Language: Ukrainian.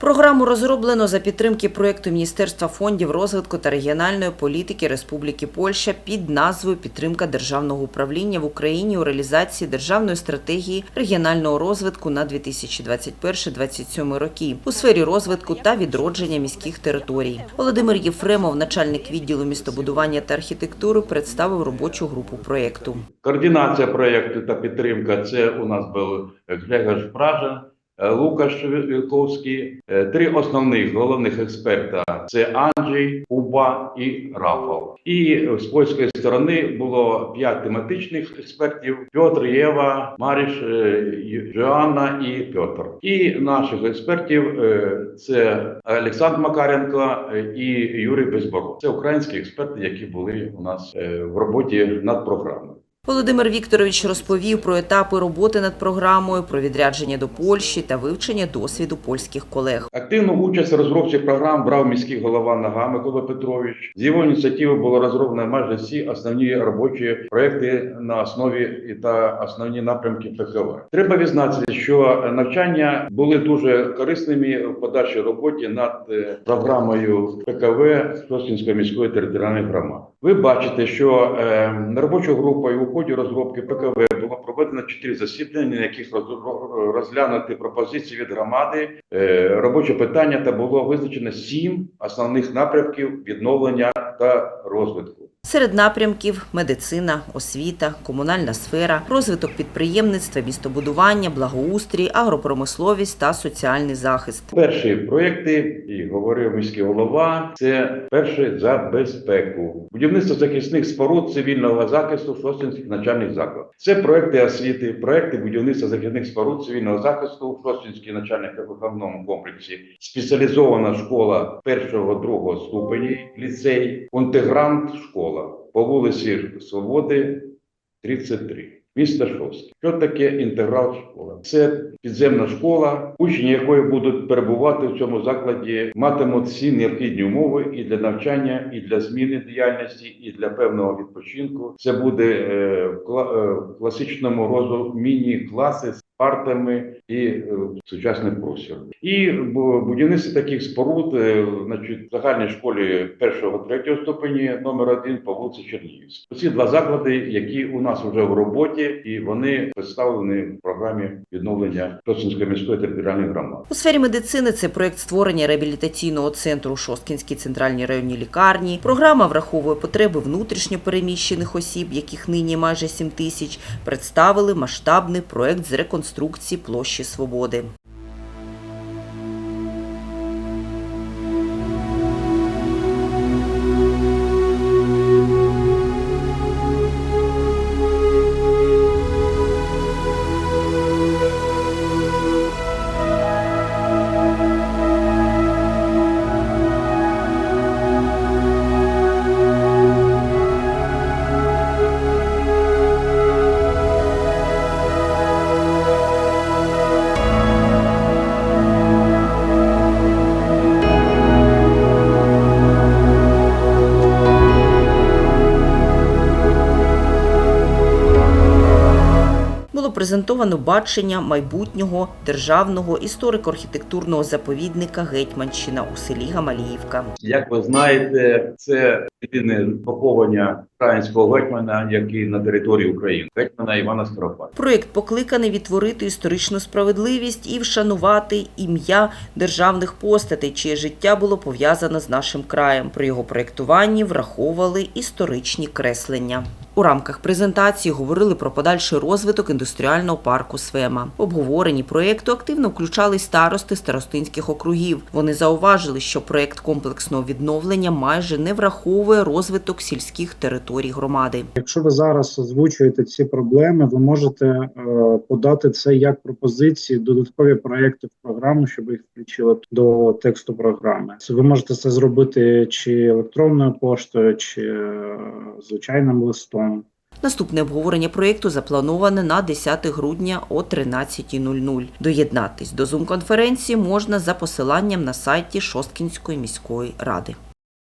Програму розроблено за підтримки проєкту Міністерства фондів розвитку та регіональної політики Республіки Польща під назвою Підтримка державного управління в Україні у реалізації державної стратегії регіонального розвитку на 2021-2027 роки у сфері розвитку та відродження міських територій. Володимир Єфремов, начальник відділу містобудування та архітектури, представив робочу групу проєкту. Координація проєкту та підтримка це у нас був Грегор Пража, Лукаш Вілковський. Е, Три основних головних експерта це Анджей, Куба і Рафал. І з польської сторони було п'ять тематичних експертів: Петр, Єва, Маріш, е, Жоанна і Петр. І наших експертів е, це Олександр Макаренко е, і Юрій Безборов. Це українські експерти, які були у нас е, в роботі над програмою. Володимир Вікторович розповів про етапи роботи над програмою, про відрядження до Польщі та вивчення досвіду польських колег. Активну участь в розробці програм брав міський голова Нага Микола Петрович. З його ініціативи було розроблено майже всі основні робочі проекти на основі і та основні напрямки ПКВ. Треба відзначити, що навчання були дуже корисними в подальшій роботі над е, програмою ПКВ Шостінської міської територіальної громади. Ви бачите, що е, групу і у ході розробки ПКВ було проведено чотири засідання, на яких роз- розглянути пропозиції від громади, е, робоче питання та було визначено сім основних напрямків відновлення та розвитку. Серед напрямків медицина, освіта, комунальна сфера, розвиток підприємництва, містобудування, благоустрій, агропромисловість та соціальний захист. Перші проєкти, і говорив міський голова, це перше за безпеку. Будівництво захисних споруд цивільного захисту Шостинських навчальних закладів. Це проекти освіти, проекти будівництва захисних споруд цивільного захисту в Шостинській навчально-виховному комплексі, спеціалізована школа першого другого ступені, ліцей, інтегрант школа по вулиці Свободи, 33. Місто Шостки. Що таке інтеграл школа? Це підземна школа, учні якої будуть перебувати в цьому закладі, матимуть всі необхідні умови і для навчання, і для зміни діяльності, і для певного відпочинку. Це буде е, в е, класичному розу міні-класи з партами і е, сучасний простір. І бу- будівництво таких споруд, е, значить, в загальній школі першого третього ступені номер один по вулиці Чернігівській. Ці два заклади, які у нас вже в роботі, і вони представлені в програмі відновлення Тоцинської міської територіальної громади. У сфері медицини це проєкт створення реабілітаційного центру Шосткінській центральній районній лікарні. Програма враховує потреби внутрішньо переміщених осіб, яких нині майже 7 тисяч. Представили масштабний проєкт з реконструкції площі Свободи. Презентовано бачення майбутнього державного історико-архітектурного заповідника Гетьманщина у селі Гамаліївка. Як ви знаєте, це єдине поховання українського гетьмана, який на території України, гетьмана Івана Скоропадського. Проєкт покликаний відтворити історичну справедливість і вшанувати ім'я державних постатей, чиє життя було пов'язане з нашим краєм. При його проєктуванні враховували історичні креслення. У рамках презентації говорили про подальший розвиток індустріального парку Свема. В обговоренні проєкту активно включали старости старостинських округів. Вони зауважили, що проєкт комплексного відновлення майже не враховує розвиток сільських територій громади. Якщо ви зараз озвучуєте ці проблеми, ви можете е, подати це як пропозиції, додаткові проекти в програму, щоб їх включили до тексту програми. Це ви можете це зробити чи електронною поштою, чи е, звичайним листом. Наступне обговорення проєкту заплановане на 10 грудня о 13.00. Доєднатись до Zoom-конференції можна за посиланням на сайті Шосткінської міської ради.